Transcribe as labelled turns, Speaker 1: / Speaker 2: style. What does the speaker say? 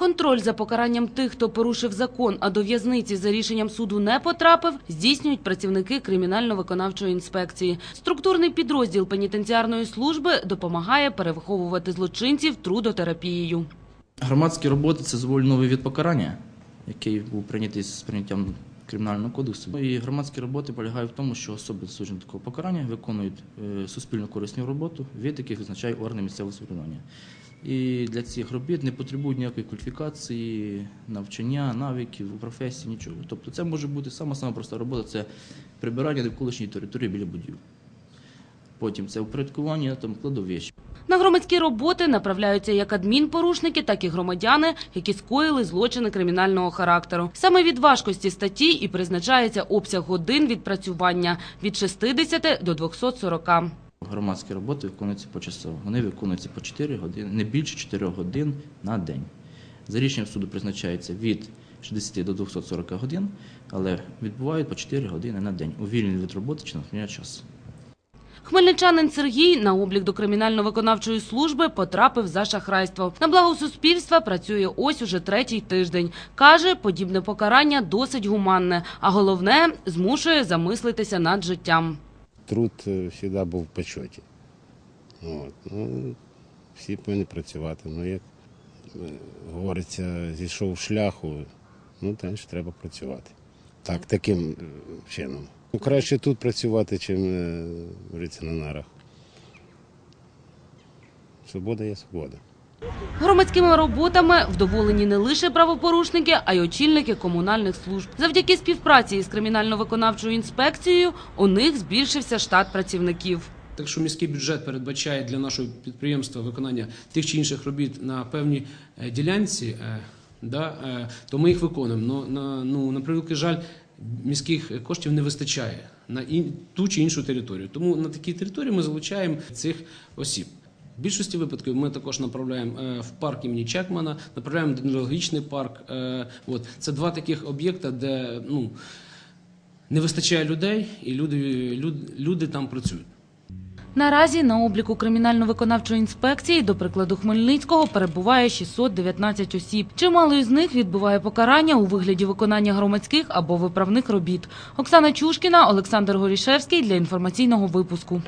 Speaker 1: Контроль за покаранням тих, хто порушив закон, а до в'язниці за рішенням суду не потрапив, здійснюють працівники кримінально-виконавчої інспекції. Структурний підрозділ пенітенціарної служби допомагає перевиховувати злочинців трудотерапією.
Speaker 2: Громадські роботи це звольновий від покарання, який був прийнятий з прийняттям кримінального кодексу. І громадські роботи полягають в тому, що особи засуджені такого покарання виконують е, суспільно корисну роботу, від яких визначає органи місцевого самоврядування. І для цих робіт не потребують ніякої кваліфікації, навчання, навиків, професії, нічого. Тобто це може бути сама сама проста робота це прибирання навколишньої території біля будівель. Потім це упорядкування там кладовищ.
Speaker 1: На громадські роботи направляються як адмінпорушники, так і громадяни, які скоїли злочини кримінального характеру. Саме від важкості статті і призначається обсяг годин відпрацювання від 60 до 240.
Speaker 2: Громадські роботи виконуються почасово. Вони виконуються по 4 години, не більше 4 годин на день. За рішенням суду призначається від 60 до 240 годин, але відбувають по 4 години на день у вільний від роботи чи навчання часу.
Speaker 1: Хмельничанин Сергій на облік до кримінально-виконавчої служби потрапив за шахрайство. На благо суспільства працює ось уже третій тиждень. Каже, подібне покарання досить гуманне, а головне змушує замислитися над життям.
Speaker 3: Труд завжди був в почоті. От. Ну, всі повинні працювати. Ну, як е, говориться, зійшов шляху, ну, треба працювати. Так, таким е, чином. Ну, краще тут працювати, чим е, говориться, на нарах. Свобода є свобода.
Speaker 1: Громадськими роботами вдоволені не лише правопорушники, а й очільники комунальних служб. Завдяки співпраці із кримінально-виконавчою інспекцією у них збільшився штат працівників.
Speaker 4: Так що міський бюджет передбачає для нашого підприємства виконання тих чи інших робіт на певній е, ділянці, да, е, то ми їх виконуємо. Но, на, ну, на превеликий жаль, міських коштів не вистачає на ту чи іншу територію. Тому на такій території ми залучаємо цих осіб. В більшості випадків ми також направляємо е, в парк імені Чекмана, направляємо дендрологічний парк. Е, От. Це два таких об'єкта, де ну, не вистачає людей, і люди, люди, люди там працюють.
Speaker 1: Наразі на обліку кримінально-виконавчої інспекції, до прикладу Хмельницького, перебуває 619 осіб. Чимало із них відбуває покарання у вигляді виконання громадських або виправних робіт. Оксана Чушкіна, Олександр Горішевський для інформаційного випуску.